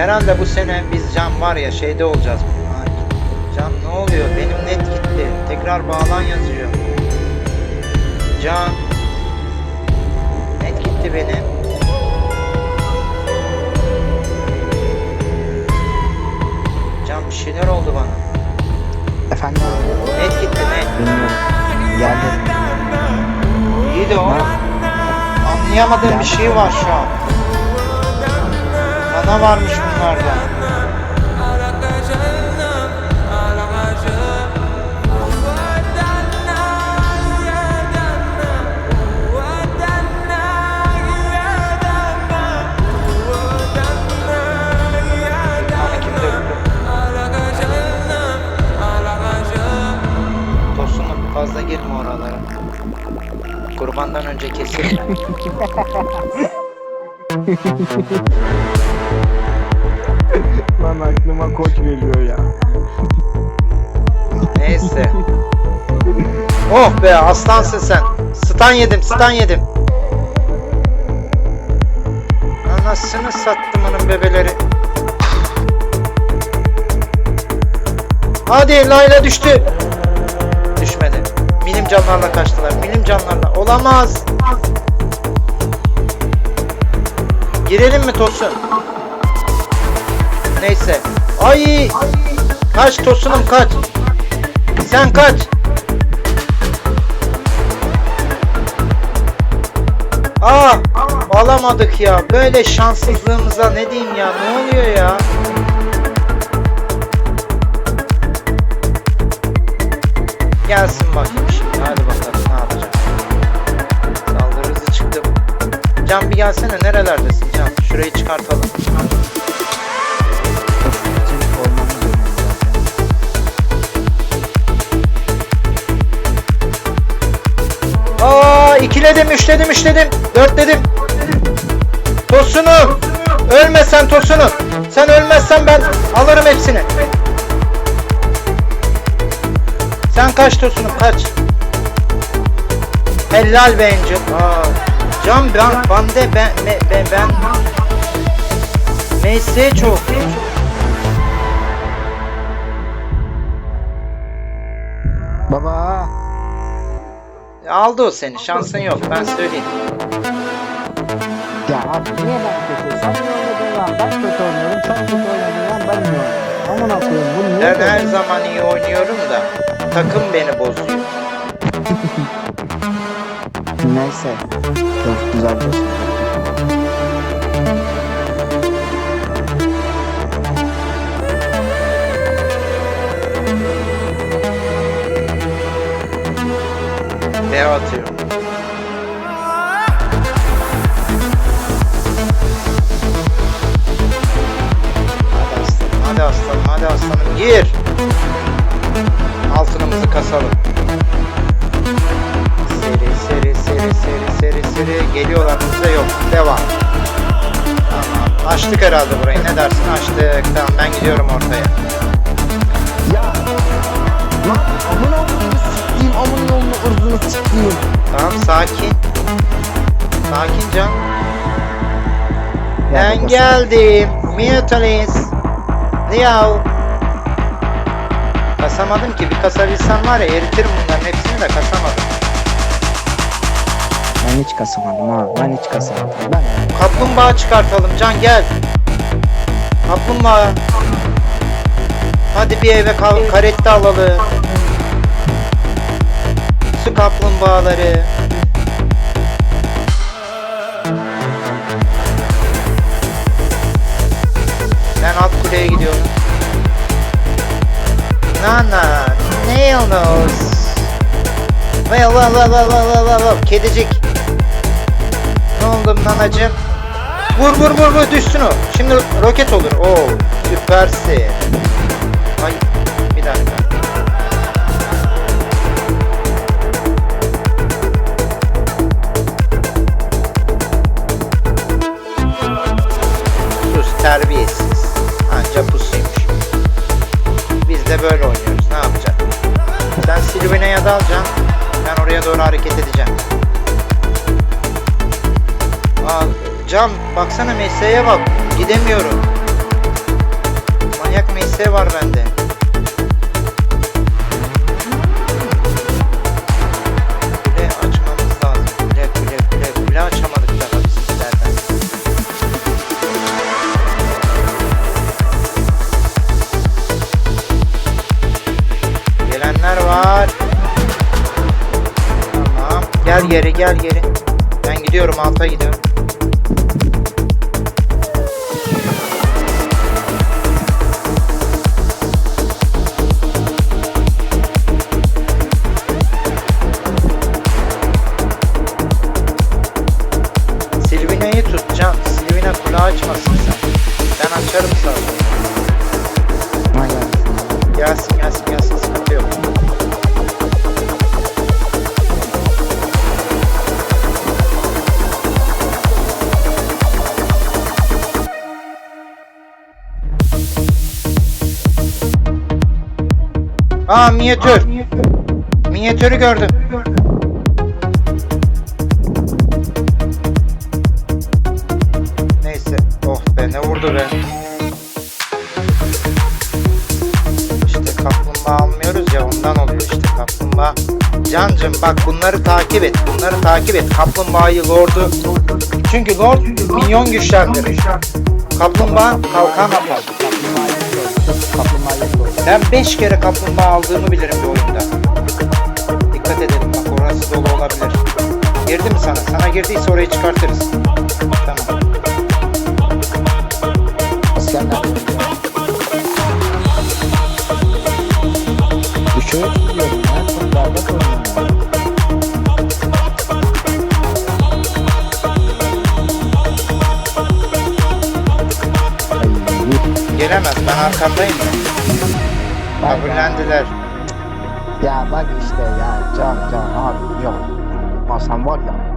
Herhalde bu sene biz Can var ya şeyde olacağız. Ay, Can ne oluyor? Benim net gitti. Tekrar bağlan yazıyor. Can. Net gitti benim. Can bir şeyler oldu bana. Efendim Net gitti net. bilmiyorum. Geldi. İyi de o. Anlayamadığım bir şey var şu an. Bana varmış? Tosunum fazla girme oralara. Kurbandan önce kesin. Aklıma koç geliyor ya. Neyse. Oh be aslansın sen. Stan yedim, stan yedim. Anasını sattım onun bebeleri. Hadi Layla düştü. Düşmedi. Milim canlarla kaçtılar. Milim canlarla. Olamaz. Girelim mi Tosun? Neyse. Ay! Kaç Tosunum kaç. Sen kaç. Aa, alamadık ya. Böyle şanssızlığımıza ne diyeyim ya? Ne oluyor ya? Gelsin bakayım şimdi. Hadi bakalım ne yapacağım. Saldırı hızı çıktım. Can bir gelsene. Nerelerdesin Can? Şurayı çıkartalım. Çelik Aa ikiledim, üçledim, üçledim, dörtledim. Tosunum. Ölmesen Tosunum. Sen ölmezsen ben alırım hepsini. Sen kaç Tosunum kaç. Helal be Angel. Aa, can ben, bende ben, me, ben, ben. Neyse çok. Baba. Aldı o seni, şansın yok ben söyleyeyim. Ya abi niye ben kötü? Sen iyi oynadığın zaman ben kötü oynuyorum. Sen kötü oynadığın zaman ben iyi oynuyorum. Aman akıllım bu niye Ben her zaman iyi oynuyorum da takım beni bozuyor. Neyse. Çok güzel dostum. B atıyorum. Hadi aslanım, hadi aslanım, hadi aslanım. Gir. Altınımızı kasalım. Seri, seri, seri, seri, seri, seri. Geliyorlar bize yok. Devam. Tamam. Açtık herhalde burayı. Ne dersin? Açtık. Tamam ben gidiyorum ortaya. Tamam sakin. Sakin can. Ben geldim. Mutalis. Leo. Kasamadım ki. Bir kasabilsem var ya eritirim bunların hepsini de kasamadım. Ben hiç kasamadım abi. Ben hiç kasamadım. Ben Kaplumbağa çıkartalım Can gel. Kaplumbağa. Hadi bir eve kal karette alalım. Su kaplumbağaları. Ben alt kuleye gidiyorum. Nana. Well, well, well, well, well, well, well, well. Kedicik. Ne oldu nanacım? Vur vur vur vur düşsün o. Şimdi roket olur. Oo süpersin. Ay terbiyesiz. Anca pusuymuş. Biz de böyle oynuyoruz. Ne yapacak? Sen Silvina'ya dalacaksın. Ben oraya doğru hareket edeceğim. Aa, Cam baksana mesleğe bak. Gidemiyorum. VS var bende. Geri gel geri. Ben gidiyorum alta gidiyorum. Silvina'yı tut Can. Silvina kulağı açmasın sen. Ben açarım sana. Aa minyatür. Minyatürü gördüm. Neyse. Oh be ne vurdu be. İşte kaplumbağa almıyoruz ya ondan oluyor işte kaplumbağa. Cancım bak bunları takip et. Bunları takip et. Kaplumbağayı lordu. Çünkü lord minyon güçlendirir. Kaplumbağa kalkan yapar. Kaplumbağayı sor. Ben 5 kere kaplumbağa aldığımı bilirim bir oyunda. Dikkat edelim bak orası dolu olabilir. Girdi mi sana? Sana girdiyse orayı çıkartırız. Tamam. Askerler. Düşüyor tutuyorum ya. Çok berbat. Gelemez ben arkandayım ya. Kabullendiler. Ya bak işte ya can can abi yok. Masam var ya